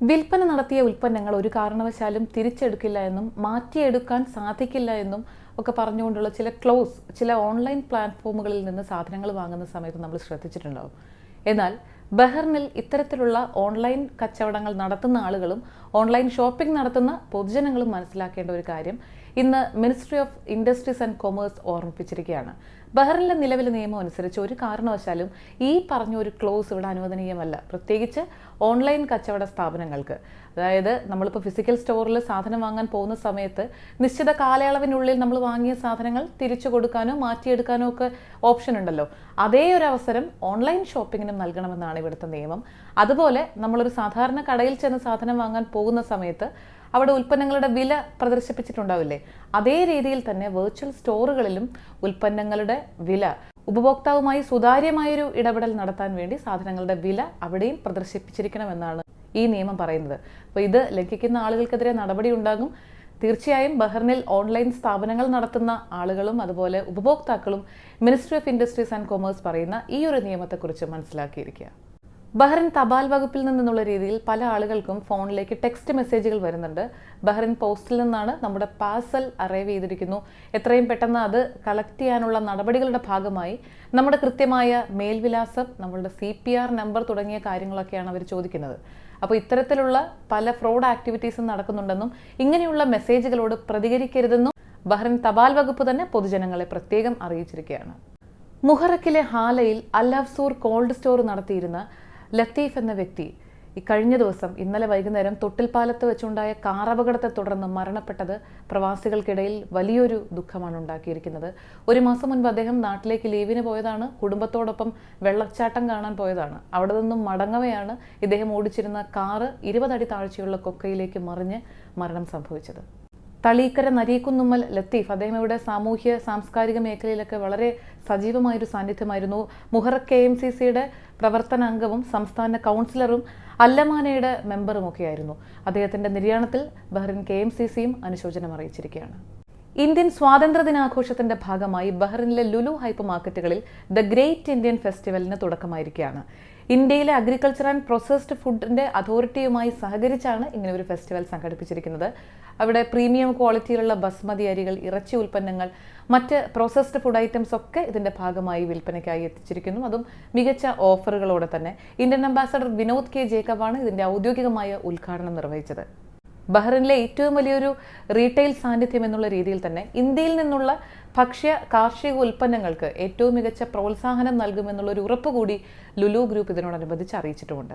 വിൽപ്പന നടത്തിയ ഉൽപ്പന്നങ്ങൾ ഒരു കാരണവശാലും തിരിച്ചെടുക്കില്ല എന്നും മാറ്റിയെടുക്കാൻ സാധിക്കില്ല എന്നും ഒക്കെ പറഞ്ഞുകൊണ്ടുള്ള ചില ക്ലോസ് ചില ഓൺലൈൻ പ്ലാറ്റ്ഫോമുകളിൽ നിന്ന് സാധനങ്ങൾ വാങ്ങുന്ന സമയത്ത് നമ്മൾ ശ്രദ്ധിച്ചിട്ടുണ്ടാവും. എന്നാൽ ബഹറിനിൽ ഇത്തരത്തിലുള്ള ഓൺലൈൻ കച്ചവടങ്ങൾ നടത്തുന്ന ആളുകളും ഓൺലൈൻ ഷോപ്പിംഗ് നടത്തുന്ന പൊതുജനങ്ങളും മനസ്സിലാക്കേണ്ട ഒരു കാര്യം ഇന്ന് ministry of industries and commerce ഓർമ്മിപ്പിച്ചിരിക്കുകയാണ്. ബഹ്റിനിലെ നിലവിലെ നിയമം അനുസരിച്ച് ഒരു കാരണവശാലും ഈ പറഞ്ഞ ഒരു ക്ലോസ് ഇവിടെ അനുവദനീയമല്ല. പ്രത്യേകിച്ച് ഓൺലൈൻ കച്ചവട സ്ഥാപനങ്ങൾക്ക്. അതായത് നമ്മളിപ്പോൾ ഫിസിക്കൽ സ്റ്റോറിൽ സാധനം വാങ്ങാൻ പോകുന്ന സമയത്ത് നിശ്ചിത കാലയളവിനുള്ളിൽ നമ്മൾ വാങ്ങിയ സാധനങ്ങൾ തിരിച്ചു കൊടുക്കാനോ മാറ്റിയെടുക്കാനോ ഒക്കെ ഓപ്ഷൻ ഉണ്ടല്ലോ. അതേ ഒരു അവസരം ഓൺലൈൻ ഷോപ്പിങ്ങിനും നൽകണമെന്നാണ് ഇവിടുത്തെ നിയമം. അതുപോലെ നമ്മളൊരു സാധാരണ കടയിൽ ചെന്ന് സാധനം വാങ്ങാൻ പോകുന്ന സമയത്ത് അവിടെ ഉൽപ്പന്നങ്ങളുടെ വില പ്രദർശിപ്പിച്ചിട്ടുണ്ടാവില്ലേ? അതേ രീതിയിൽ തന്നെ വെർച്വൽ സ്റ്റോറുകളിലും ഉൽപ്പന്നങ്ങളുടെ വില ഉപഭോക്താവുമായി സുതാര്യമായൊരു ഇടപെടൽ നടത്താൻ വേണ്ടി സാധനങ്ങളുടെ വില അവിടെയും പ്രദർശിപ്പിച്ചിരിക്കണമെന്നാണ് ഈ നിയമം പറയുന്നത്. അപ്പോൾ ഇത് ലംഘിക്കുന്ന ആളുകൾക്കെതിരെ നടപടി ഉണ്ടാകും. തീർച്ചയായും ബഹ്റിനിൽ ഓൺലൈൻ സ്ഥാപനങ്ങൾ നടത്തുന്ന ആളുകളും അതുപോലെ ഉപഭോക്താക്കളും ministry of industries and commerce പറയുന്ന ഈ ഒരു നിയമത്തെക്കുറിച്ച് മനസ്സിലാക്കിയിരിക്കുക. ബഹ്റിൻ തപാൽ വകുപ്പിൽ നിന്നുള്ള രീതിയിൽ പല ആളുകൾക്കും ഫോണിലേക്ക് ടെക്സ്റ്റ് മെസ്സേജുകൾ വരുന്നുണ്ട്. ബഹ്റിൻ പോസ്റ്റിൽ നിന്നാണ് നമ്മുടെ പാഴ്സൽ അറൈവ് ചെയ്തിരിക്കുന്നു. എത്രയും പെട്ടെന്ന് അത് കളക്ട് ചെയ്യാനുള്ള നടപടികളുടെ ഭാഗമായി നമ്മുടെ കൃത്യമായ മേൽവിലാസം നമ്മളുടെ സി പി ആർ നമ്പർ തുടങ്ങിയ കാര്യങ്ങളൊക്കെയാണ് അവർ ചോദിക്കുന്നത്. അപ്പോൾ ഇത്തരത്തിലുള്ള പല ഫ്രോഡ് ആക്ടിവിറ്റീസും നടക്കുന്നുണ്ടെന്നും ഇങ്ങനെയുള്ള മെസ്സേജുകളോട് പ്രതികരിക്കരുതെന്നും ബഹ്റിൻ തപാൽ വകുപ്പ് തന്നെ പൊതുജനങ്ങളെ പ്രത്യേകം അറിയിച്ചിരിക്കുകയാണ്. മുഹറക്കിലെ ഹാലയിൽ അല്ലാഫ്സൂർ കോൾഡ് സ്റ്റോർ നടത്തിയിരുന്ന ലത്തീഫ് എന്ന വ്യക്തി ഈ കഴിഞ്ഞ ദിവസം ഇന്നലെ വൈകുന്നേരം തൊട്ടിൽപ്പാലത്ത് വെച്ചുണ്ടായ കാറപകടത്തെ തുടർന്ന് മരണപ്പെട്ടത് പ്രവാസികൾക്കിടയിൽ വലിയൊരു ദുഃഖമാണ് ഉണ്ടാക്കിയിരിക്കുന്നത്. ഒരു മാസം മുൻപ് അദ്ദേഹം നാട്ടിലേക്ക് ലീവിന് പോയതാണ്. കുടുംബത്തോടൊപ്പം വെള്ളച്ചാട്ടം കാണാൻ പോയതാണ്. അവിടെ നിന്നും മടങ്ങവെയാണ് ഇദ്ദേഹം ഓടിച്ചിരുന്ന കാറ് ഇരുപതടി താഴ്ചയുള്ള കൊക്കയിലേക്ക് മറിഞ്ഞ് മരണം സംഭവിച്ചത്. തളീക്കര നരീക്കുന്നുമ്മൽ ലത്തീഫ് അദ്ദേഹം ഇവിടെ സാമൂഹ്യ സാംസ്കാരിക മേഖലയിലൊക്കെ വളരെ സജീവമായൊരു സാന്നിധ്യമായിരുന്നു. മുഹറ കെ എം സി സിയുടെ പ്രവർത്തന അംഗവും സംസ്ഥാന കൗൺസിലറും അല്ലമാനയുടെ മെമ്പറും ഒക്കെയായിരുന്നു. അദ്ദേഹത്തിന്റെ നിര്യാണത്തിൽ ബഹ്റിൻ കെ എം സി സിയും അനുശോചനം അറിയിച്ചിരിക്കുകയാണ്. ഇന്ത്യൻ സ്വാതന്ത്ര്യ ദിനാഘോഷത്തിന്റെ ഭാഗമായി ബഹ്റിനിലെ ലുലു ഹൈപ്പർ മാർക്കറ്റുകളിൽ ദ ഗ്രേറ്റ് ഇന്ത്യൻ ഫെസ്റ്റിവലിന് തുടക്കമായിരിക്കുകയാണ്. ഇന്ത്യയിലെ അഗ്രികൾച്ചർ ആൻഡ് പ്രോസസ്ഡ് ഫുഡിന്റെ അതോറിറ്റിയുമായി സഹകരിച്ചാണ് ഇങ്ങനെ ഒരു ഫെസ്റ്റിവൽ സംഘടിപ്പിച്ചിരിക്കുന്നത്. അവിടെ പ്രീമിയം ക്വാളിറ്റിയിലുള്ള ബസ്മതി അരികൾ ഇറച്ചി ഉൽപ്പന്നങ്ങൾ മറ്റ് പ്രോസസ്ഡ് ഫുഡ് ഐറ്റംസ് ഒക്കെ ഇതിന്റെ ഭാഗമായി വിൽപ്പനയ്ക്കായി എത്തിച്ചിരിക്കുന്നു. അതും മികച്ച ഓഫറുകളോടെ തന്നെ. ഇന്ത്യൻ അംബാസഡർ വിനോദ് കെ ജേക്കബാണ് ഇതിന്റെ ഔദ്യോഗികമായ ഉദ്ഘാടനം നിർവഹിച്ചത്. ബഹ്റിനിലെ ഏറ്റവും വലിയൊരു റീറ്റെയിൽ സാന്നിധ്യം എന്നുള്ള രീതിയിൽ തന്നെ ഇന്ത്യയിൽ നിന്നുള്ള ഭക്ഷ്യ കാർഷിക ഉൽപ്പന്നങ്ങൾക്ക് ഏറ്റവും മികച്ച പ്രോത്സാഹനം നൽകുമെന്നുള്ള ഒരു ഉറപ്പ് കൂടി ലുലു ഗ്രൂപ്പ് ഇതിനോടനുബന്ധിച്ച് അറിയിച്ചിട്ടുമുണ്ട്.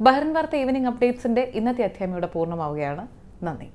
ബഹ്റിൻ വാർത്ത ഈവനിംഗ് അപ്ഡേറ്റ്സിന്റെ ഇന്നത്തെ അധ്യായം ഇവിടെ പൂർണമാവുകയാണ്. നന്ദി.